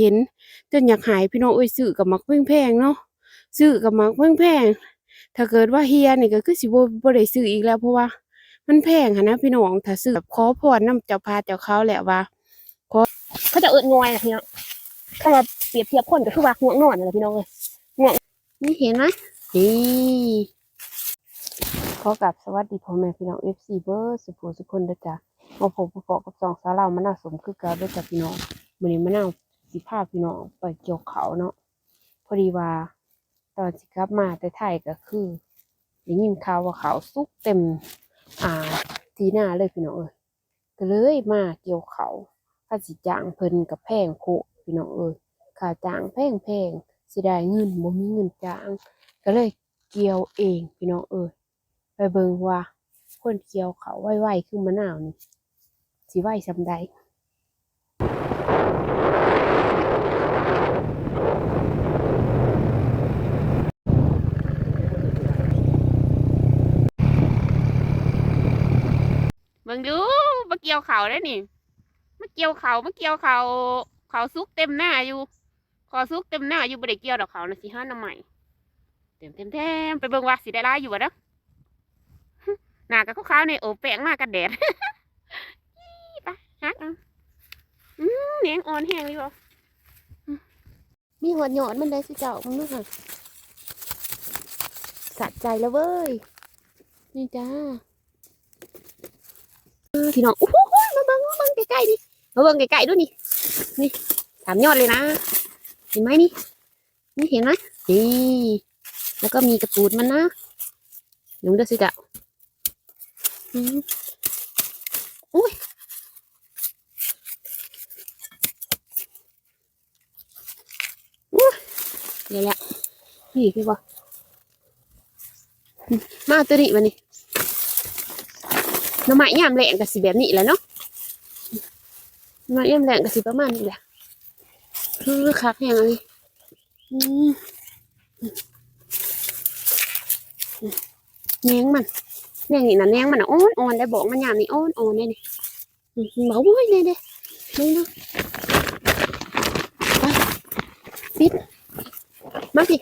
เห็นจนอยากหายพี่น้องเอ้ยซื้อกับมักแพงๆเนาะซื้อกับมักแพงๆถ้าเกิดว่าเฮียนี่ก็คือสิบ่บ่ได้ซื้ออีกแล้วเพราะว่า มันแพงหันนะพี่น้องถ้าซื้อแบบขอพรนำเจ้าพาเจ้าเขาแหละว่าเขาจะเอิดงอยนะพี่น้องถ้ามาเปรียบเทียบคนก็คือว่าง่วงนอนนะพี่น้องเลยง่วงนี่เห็นไหมนี่ขอกลับสวัสดีพ่อแม่พี่น้อง FC เบอร์สุภูสุคนเด้อจ้ะมาพบประกอบกับสองสาวเรามะนาวสมคือเกันเด้อจ้ะพี่น้องมื้อนี้มะนาว สิพาพี่น้องไปเกี่ยวเขาเนาะพอดีว่าตอนสิกลับมาแต่ไทยก็คือได้ยินข่าวว่าเขาวสุกเต็มอ่าทีหน้าเลยพี่น้องเอ้ยก็เลยมาเกี่ยวเขาค่าสิจ้างเพิ่นกับแพงโพะพี่น้องเอ้ยค่าจ้างแพงแพงสิได้เงินบ่มีเงินจ้าง ก็เลยเกี่ยวเองพี่น้องเอ้ยไปเบิ่งว่าคนเกี่ยวเขาวไวๆคือมะนาวนี่สิไวซำใด บิ่งดูมาเกี่ยวเขาได้นี่มาเกี่ยวเขามาเกี่ยวเขาเขาซุกเต็มหน้าอยู่ขอซุกเต็มหน้าอยู่บ่ได้เกี่ยวดอกเขานะสิห้าน้ำใหม่เต็มเต็มเต็มไปเบิ่งว่าสิได้ร้ายอยู่บ่เด้อหน้ากับข้าวๆนี่โอแป้งมากกันแดดอี้ไปฮักเอาอืมเนียงอ่อนแห้งเลยบ่มีหัวหยอดมันได้สิเจ้ามึงดูค่ะสะใจแล้วเว้ย นี่จ้า อพี่น้องโอ้โหมาเบิ่งมาเบิ่งใกล้ๆดิมาเบิ่งใกล้ๆดูนี่นี่สามยอดเลยนะ เห็นไหมนี่นี่เห็นไหมนี่แล้วก็มีกระตูดมันนะเดี๋ยวมึงดูสิจ๊ะอุ้ยอุ้ยเดี๋ยวแหละนี่คือว่ามาตัวนี้มานี่ น้ำไม้ยามแรงก็สิแบบนี้แหละเนาะน้ำไม้ยามแรงก็สิประมาณนี้แหละคือคักแห้งเลยอืมแนงมันแนงนี่นะแนงมันอ่อนอ่อนได้บอกมันยามนี่อ่อนอ่อนได้นี่อืมเบาเว้ยเลยเด้นี่เนาะปิดมาพี่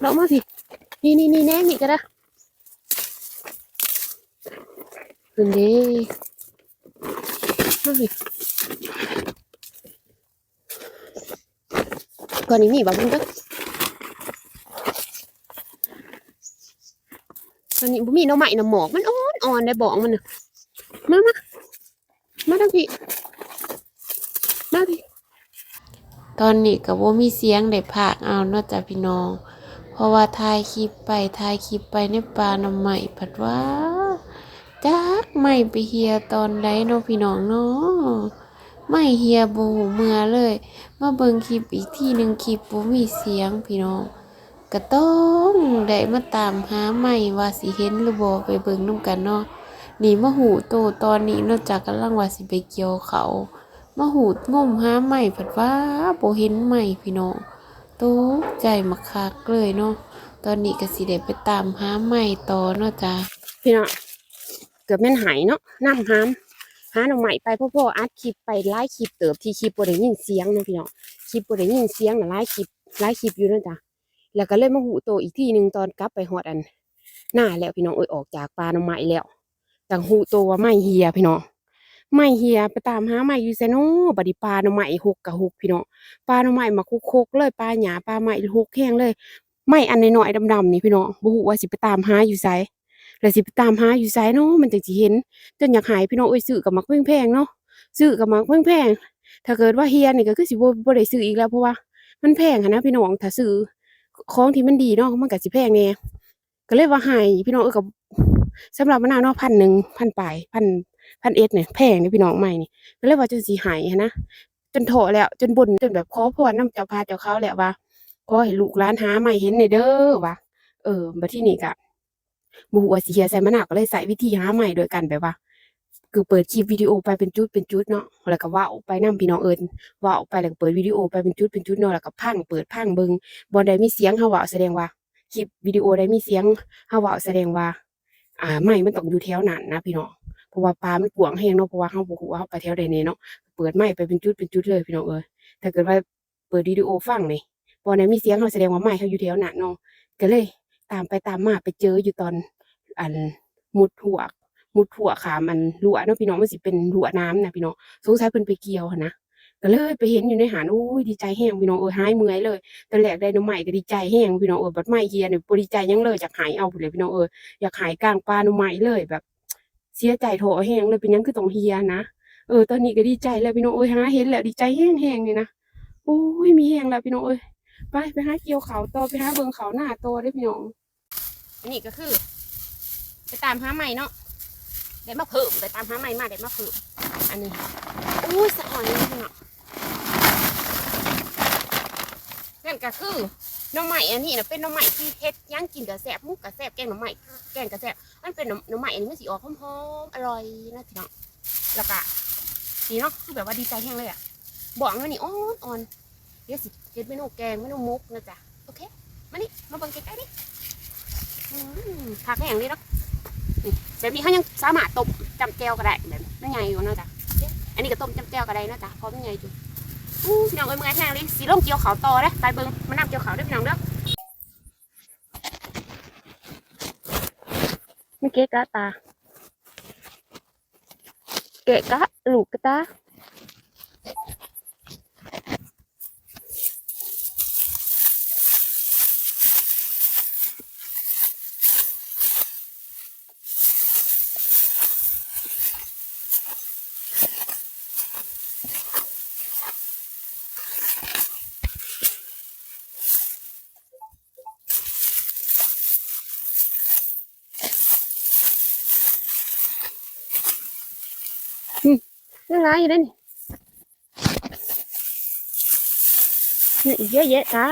เรามาพี่นี่นี่นี่แนงนี่ก็ได้ ขึ้นดิมาสิก่อนนี้มีบ่บุญก็ตอนนี้บุมีน้องใหม่น้ำหมอกมันอ่อนอ่อนได้บอกมันน่ะมามามาทางพี่มาพี่ตอนนี้ก็บ่มีเสียงได้พากเอานาะจ้ะพี่น้อง เพราะว่าถ่ายคลิปไปถ่ายคลิปไปในป่าน้ำใหม่ผัดว่า จักไม่ไปเฮียตอนใดเนาะพี่น้องเนาะไม่เฮียบูเมื่อเลย มาเบิ่งคลิปอีกที่หนึ่งคลิปบ่มีเสียงพี่น้องก็ต้องได้มาตามหาใหม่ว่าสิเห็นหรือบ่ไปเบิ่งนํกันเนาะนี่มาหูโตตอนนี้เนอกจากกำลังว่าสิไปเกี่ยวเขามาหูงมหาใหม่ผัดว่าบ่เห็นใหม่พี่น้องตกใจมาคักเลยเนาะตอนนี้ก็สิได้ไปตามหาใหม่ต่อเนาะจ้าพี่น้อง เกือบแม่นหายเนาะน้ำหามหาหน่อใหม่ไปพ่อพ่ออัดคลิปไปไล่คลิปเติบที่คลิปบ่ได้ยินเสียงนะพี่เน้องคลิปบ่ได้ยินเสียงนะไล่คลิปไล่คลิปอยู่นั่นจ้ะแล้วก็เลยมาหูโตอีกทีหนึ่งตอนกลับไปฮอดอัน หน้าแล้วพี่น้องเอ้ยออกจากปลาหน่อไม้แล้วจังหูโตว่าไม่เฮียพี่น้องไม่เฮียไปตามหาไม่อยู่ไสเนาะบัดนี้ปลาหน่อไม้หกกะหกพี่น้องปลาหน่อไม้มาคุกๆเลยปลาหยาปลาไม้หกแห้งเลยไม่อันน้อยๆดำๆนี่พี่น้องบ่ฮู้ว่าสิไปตามหาอยู่ไส แล้วสิไปตามหาอยู่ไสเนาะมันจังสิเห็นจนอยากหายพี่น้องเอ้ยซื้อกับมักแพงๆเนาะซื้อกับมักแพงๆถ้าเกิดว่าเฮียนี่ก็คือสิบ่บ่ได้ซื้ออีกแล้วเพราะว่ามันแพงนนะพี่น้องถ้าซื้อของที่มันดีเนาะมันก็สิแพงแน่ก็เลยว่าหายพี่น้องเอ้ยกับสำหรับมะนาวเนาะพันหนึ่งพันปลายพันพันเอ็ดเนี่ยแพงเนี่ยพี่น้องใหม่นี่ก็เลยว่าจนสิหายนะจนโถแล้วจนบ่นจนแบบขอพรนำเจ้าพาเจ้าเขาแหละว่าขอให้ลูกหลานหาใหม่เห็นในเด้อว่าเออบัดทีนี้ก็ บฮูว่าสิเฮียใส่มะนาวก็เลยใส่วิธีหาใหม่โดยกันแบบว่า คือเปิดคลิปวิดีโอไปเป็นจุดเป็นจุดเนาะแล้วก็ว้าไปนํพี่น้องเอิ้นเว้าไปแล้วเปิดวิดีโอไปเป็นจุดเป็นจุดเนาะแล้วก็พังเปิดพังเบิงบ่ได้มีเสียงเฮาเว้าแสดงว่าคลิปวิดีโอใดมีเสียงเฮาเว้าแสดงว่า อ่าไม้มันต้องอยู่แถวนั้นนะพี่น้องเพราะว่าปลามันกวางแฮงเนาะเพราะว่าเฮาบ่ฮู้ว่าเฮาไปแถวใดแน่เนาะเปิดไม้ไปเป็นจุดเป็นจุดเลยพี่น้องเอ้ยถ้าเกิดว่าเปิดวิดีโอฟังนี่บ่ได้มีเสียงเขาแสดงว่าไม้เขาอยู่แถวนั้นเนาะก็เลย ตามไปตามมาไปเจออยู่ตอนอันมุดหัวมุดหัวขามอันรั้วเนาะพี่น้องมันสิเป็นรั้วน้ำนะพี่น้องสงสัยเพิ่นไปเกี่ยวนะก็เลยไปเห็นอยู่ในหารโอ้ยดีใจแห้งพี่น้องเออหายเมื่อยเลยตอนแรกได้น้ำใหม่ก็ดีใจแห้งพี่น้องเออบัดใหม่เฮียเนี่ยบ่ดีใจยังเลยอยากหายเอาเลยพี่น้องเอออยากหายกลางปลาน้ำใหม่เลยแบบ เสียใจโถแห้งเลยเป็นยังคือต้องเฮียนะเออตอนนี้ก็ดีใจแล้วพี่น้องเอ้ยหาเห็นแล้วดีใจแห้งแห้งนี่นะโอ้ยมีแห้งแล้วพี่น้องเอ้ย ไปไปหาเกี่ยวเขาโตไปหาเบิงเขาหน้าโตได้พี่น้องอันนี้ก็คือ ไปตามหาใหม่เนาะได้มาเพิ่มไปตามหาใหม่มาได้มาเพิ่มอันนี้โอ้ยสะอ่อนเลยพี่น้องนั่นก็คือน้ำใหม่อันนี้นะเป็นน้ำใหม่ที่เฮ็ดย่างกินกระแสบมุกกระแสบแกงน้ำใหม่แกงกระแสบมันเป็นน้ำน้ำใหม่อันนี้มันสีออกหอมๆอร่อยนะพี่น้องแล้วก็นี่เนาะคือแบบว่าดีใจแห้งเลยอะบอกว่านี่อ่อนอ่อน เดี๋ยวสิเฮ็ดเมนูแกงเมนูมุกนะจ๊ะโอเคมานี่มาเบิ่งใกล้ๆดิอืมผักแห้งนี่เนาะแบบนี้เขายังสามารถต้มจำแจวก็ได้แบบนั่ใหญ่อยู่นะจ๊ะอันนี้ก็ต้มจำแจวก็ได้นะจ๊ะเพราะมันใหญ่อยู่พี่น้องเอ้ยเมื่อแห้งเลยสีร่มเกี่ยวขาวต่อเด้ไปเบิ่งมานำเกี่ยวขาวเด้อพี่น้องเด้อไม่เก๊กะตาเกะกะลูกกะตา นี่ไรอยู่ด้นี่นี่อีกเยอะแยะจ้า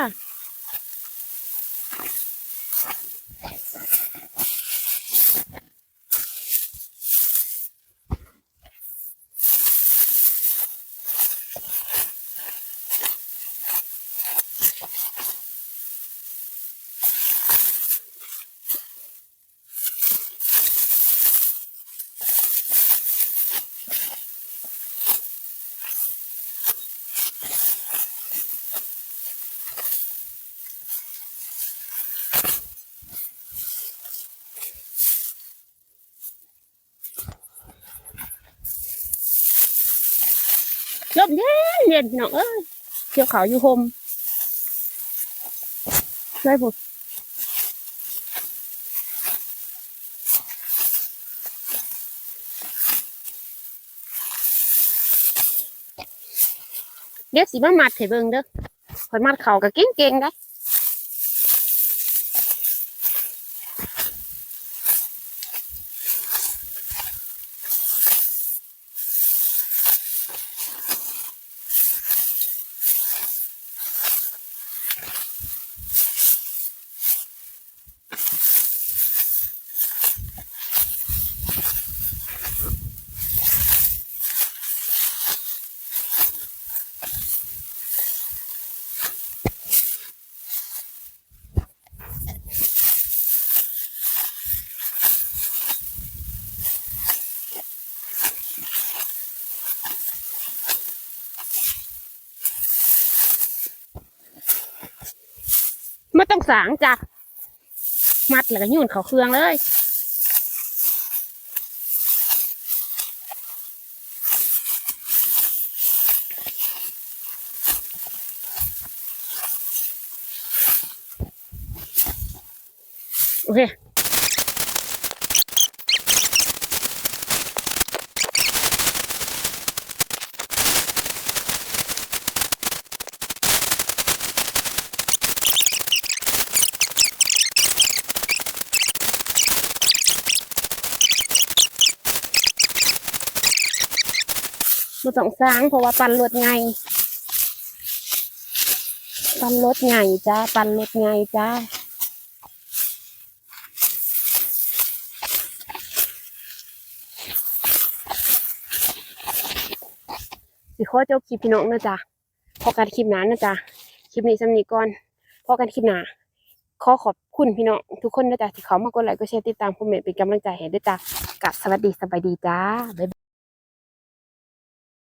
เย็นเย็นพี่น้องเอ้ยเกี่ยวขาวอยู่โฮมได้ปุ๊เดี๋ยวสิมามัดให้เบิ่งเด้อคอยมัดเขาก็เก่งๆได้ ต้องสางจ้ะมัดแล้วก็ยุ่นเขาเครื่องเลยโอเค มาต้องสร้างเพราะว่าปันรถไงปันรถไงจ้าปันรถไงจ้าสิขอเจ้าคลิปพี่น้องนะจ๊ะพอกันคลิปหนั้นนะจ๊ะคลิปนี้สำนีก่อนพอกันคลิปหน้าขอขอบคุณพี่น้องทุกคนนะจ๊ะที่เขามากดไลค์กดแชร์ติดตามคอมเมนต์เป็นกำลังใจให้ด้วยจ้ะกับสวัสดีสบายดีจ้าบ๊ายบาย